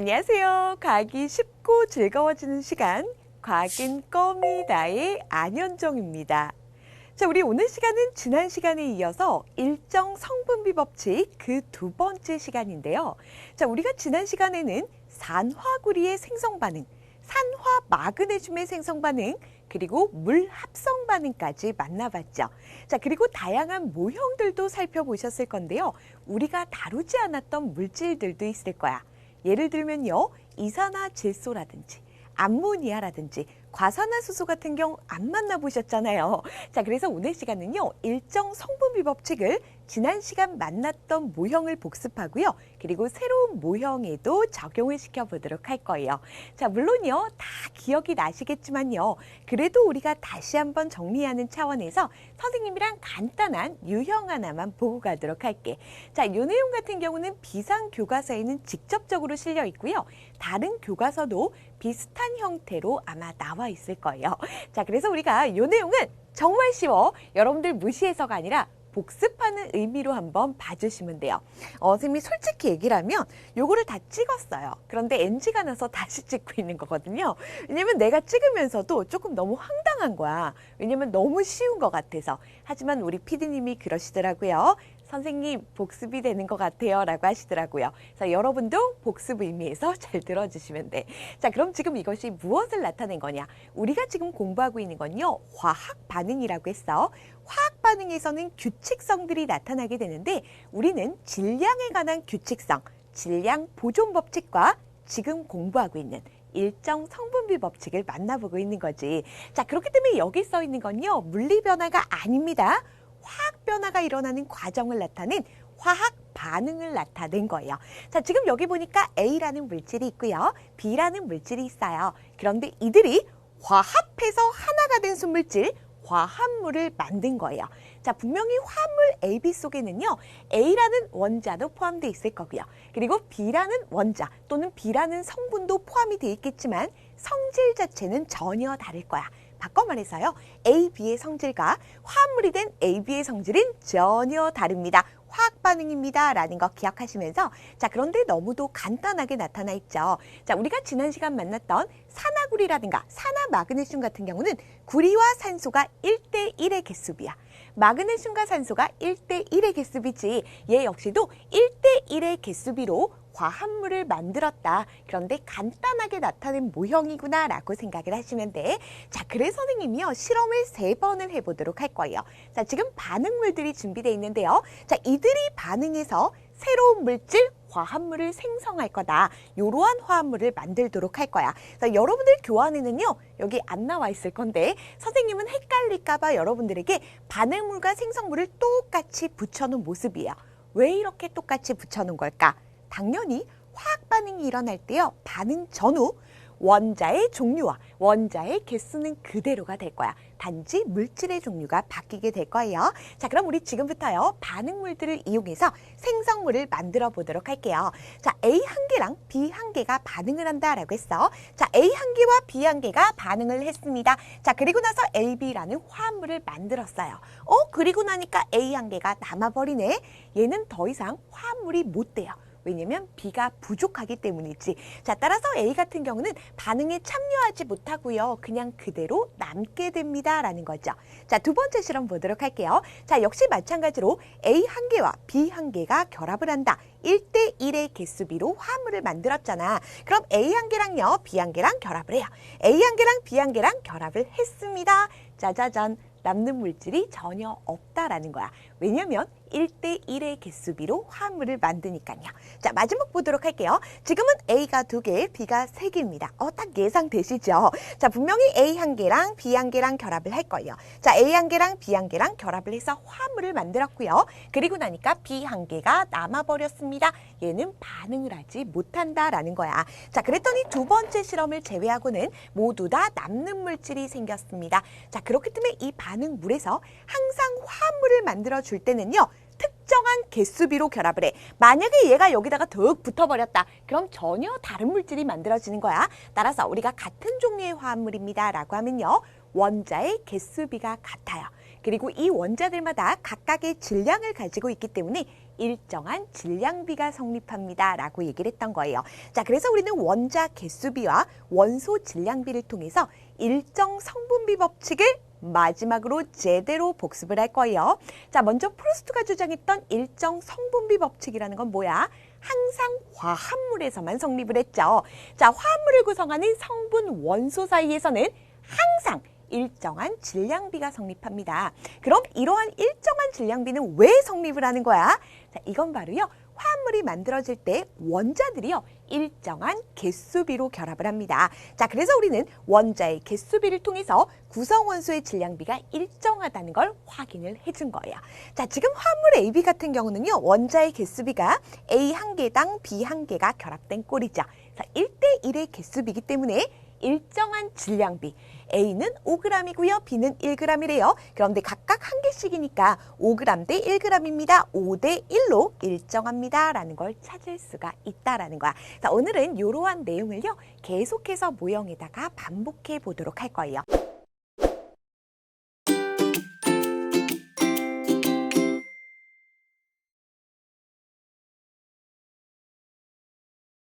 안녕하세요. 과학이 쉽고 즐거워지는 시간, 과학인 껌이다의 안현정입니다. 자, 우리 오늘 시간은 지난 시간에 이어서 일정 성분비 법칙 그 두 번째 시간인데요. 자, 우리가 지난 시간에는 산화구리의 생성 반응, 산화 마그네슘의 생성 반응, 그리고 물 합성 반응까지 만나봤죠. 자, 그리고 다양한 모형들도 살펴보셨을 건데요. 우리가 다루지 않았던 물질들도 있을 거야. 예를 들면요. 이산화질소라든지 암모니아라든지 과산화수소 같은 경우 안 만나보셨잖아요. 자, 그래서 오늘 시간은요. 일정 성분비 법칙을 지난 시간 만났던 모형을 복습하고요. 그리고 새로운 모형에도 적용을 시켜보도록 할 거예요. 자, 물론요. 다 기억이 나시겠지만요. 그래도 우리가 다시 한번 정리하는 차원에서 선생님이랑 간단한 유형 하나만 보고 가도록 할게. 자, 이 내용 같은 경우는 비상 교과서에는 직접적으로 실려 있고요. 다른 교과서도 비슷한 형태로 아마 나와 있을 거예요. 자, 그래서 우리가 이 내용은 정말 쉬워. 여러분들 무시해서가 아니라 복습하는 의미로 한번 봐주시면 돼요. 어, 선생님이 솔직히 얘기를 하면 요거를 다 찍었어요. 그런데 NG가 나서 다시 찍고 있는 거거든요. 왜냐면 내가 찍으면서도 조금 너무 황당한 거야. 왜냐면 너무 쉬운 것 같아서. 하지만 우리 피디님이 그러시더라고요. 선생님 복습이 되는 것 같아요 라고 하시더라고요. 그래서 여러분도 복습 의미에서 잘 들어주시면 돼. 자 그럼 지금 이것이 무엇을 나타낸 거냐. 우리가 지금 공부하고 있는 건요. 화학 반응이라고 했어. 화학 반응에서는 규칙성들이 나타나게 되는데 우리는 질량에 관한 규칙성, 질량 보존 법칙과 지금 공부하고 있는 일정 성분비 법칙을 만나보고 있는 거지. 자, 그렇기 때문에 여기 써 있는 건요. 물리 변화가 아닙니다. 변화가 일어나는 과정을 나타낸 화학 반응을 나타낸 거예요. 자, 지금 여기 보니까 A라는 물질이 있고요. B라는 물질이 있어요. 그런데 이들이 화합해서 하나가 된 순물질, 화합물을 만든 거예요. 자, 분명히 화합물 AB 속에는요, A라는 원자도 포함되어 있을 거고요. 그리고 B라는 원자 또는 B라는 성분도 포함이 되어 있겠지만 성질 자체는 전혀 다를 거야. 바꿔 말해서요. A, B의 성질과 화합물이 된 A, B의 성질은 전혀 다릅니다. 화학 반응입니다. 라는 거 기억하시면서 자 그런데 너무도 간단하게 나타나 있죠. 자 우리가 지난 시간 만났던 산화구리라든가 산화 마그네슘 같은 경우는 구리와 산소가 1대1의 개수비야. 마그네슘과 산소가 1대1의 개수비지 얘 역시도 1대1의 개수비로 화합물을 만들었다. 그런데 간단하게 나타낸 모형이구나 라고 생각을 하시면 돼. 자, 그래서 선생님이요. 실험을 세 번을 해보도록 할 거예요. 자, 지금 반응물들이 준비되어 있는데요. 자, 이들이 반응해서 새로운 물질, 화합물을 생성할 거다. 이러한 화합물을 만들도록 할 거야. 그래서 여러분들 교환에는요. 여기 안 나와 있을 건데 선생님은 헷갈릴까 봐 여러분들에게 반응물과 생성물을 똑같이 붙여놓은 모습이에요. 왜 이렇게 똑같이 붙여놓은 걸까? 당연히 화학 반응이 일어날 때요. 반응 전후 원자의 종류와 원자의 개수는 그대로가 될 거야. 단지 물질의 종류가 바뀌게 될 거예요. 자, 그럼 우리 지금부터요. 반응물들을 이용해서 생성물을 만들어 보도록 할게요. 자, A 한 개랑 B 한 개가 반응을 한다라고 했어. 자, A 한 개와 B 한 개가 반응을 했습니다. 자, 그리고 나서 A, B라는 화합물을 만들었어요. 어, 그리고 나니까 A 한 개가 남아버리네. 얘는 더 이상 화합물이 못 돼요. 왜냐면 B가 부족하기 때문이지. 자, 따라서 A 같은 경우는 반응에 참여하지 못하고요. 그냥 그대로 남게 됩니다. 라는 거죠. 자, 두 번째 실험 보도록 할게요. 자, 역시 마찬가지로 A 한 개와 B 한 개가 결합을 한다. 1대1의 개수비로 화합물을 만들었잖아. 그럼 A 한 개랑요, B 한 개랑 결합을 해요. A 한 개랑 B 한 개랑 결합을 했습니다. 짜자잔. 남는 물질이 전혀 없다라는 거야. 왜냐면 1대1의 개수비로 화합물을 만드니까요. 자, 마지막 보도록 할게요. 지금은 A가 두 개, B가 세 개입니다. 어, 딱 예상되시죠? 자, 분명히 A 한 개랑 B 한 개랑 결합을 할 거예요. 자, A 한 개랑 B 한 개랑 결합을 해서 화합물을 만들었고요. 그리고 나니까 B 한 개가 남아버렸습니다. 얘는 반응을 하지 못한다라는 거야. 자, 그랬더니 두 번째 실험을 제외하고는 모두 다 남는 물질이 생겼습니다. 자, 그렇기 때문에 이 반응물에서 항상 화합물을 만들어 줄 때는요. 특정한 개수비로 결합을 해. 만약에 얘가 여기다가 더욱 붙어버렸다. 그럼 전혀 다른 물질이 만들어지는 거야. 따라서 우리가 같은 종류의 화합물입니다. 라고 하면요. 원자의 개수비가 같아요. 그리고 이 원자들마다 각각의 질량을 가지고 있기 때문에 일정한 질량비가 성립합니다. 라고 얘기를 했던 거예요. 자, 그래서 우리는 원자 개수비와 원소 질량비를 통해서 일정 성분비 법칙을 마지막으로 제대로 복습을 할 거예요. 자, 먼저 프로스트가 주장했던 일정 성분비 법칙이라는 건 뭐야? 항상 화합물에서만 성립을 했죠. 자, 화합물을 구성하는 성분 원소 사이에서는 항상 일정한 질량비가 성립합니다. 그럼 이러한 일정한 질량비는 왜 성립을 하는 거야? 자, 이건 바로요. 화합물이 만들어질 때 원자들이요. 일정한 개수비로 결합을 합니다. 자, 그래서 우리는 원자의 개수비를 통해서 구성 원소의 질량비가 일정하다는 걸 확인을 해준 거예요. 자, 지금 화합물 AB 같은 경우는요. 원자의 개수비가 A 한 개당 B 한 개가 결합된 꼴이죠. 자, 1대 1의 개수비이기 때문에 일정한 질량비. A는 5g이고요. B는 1g이래요. 그런데 각각 한 개씩이니까 5g 대 1g입니다. 5대 1로 일정합니다. 라는 걸 찾을 수가 있다라는 거야. 자, 오늘은 이러한 내용을요. 계속해서 모형에다가 반복해 보도록 할 거예요.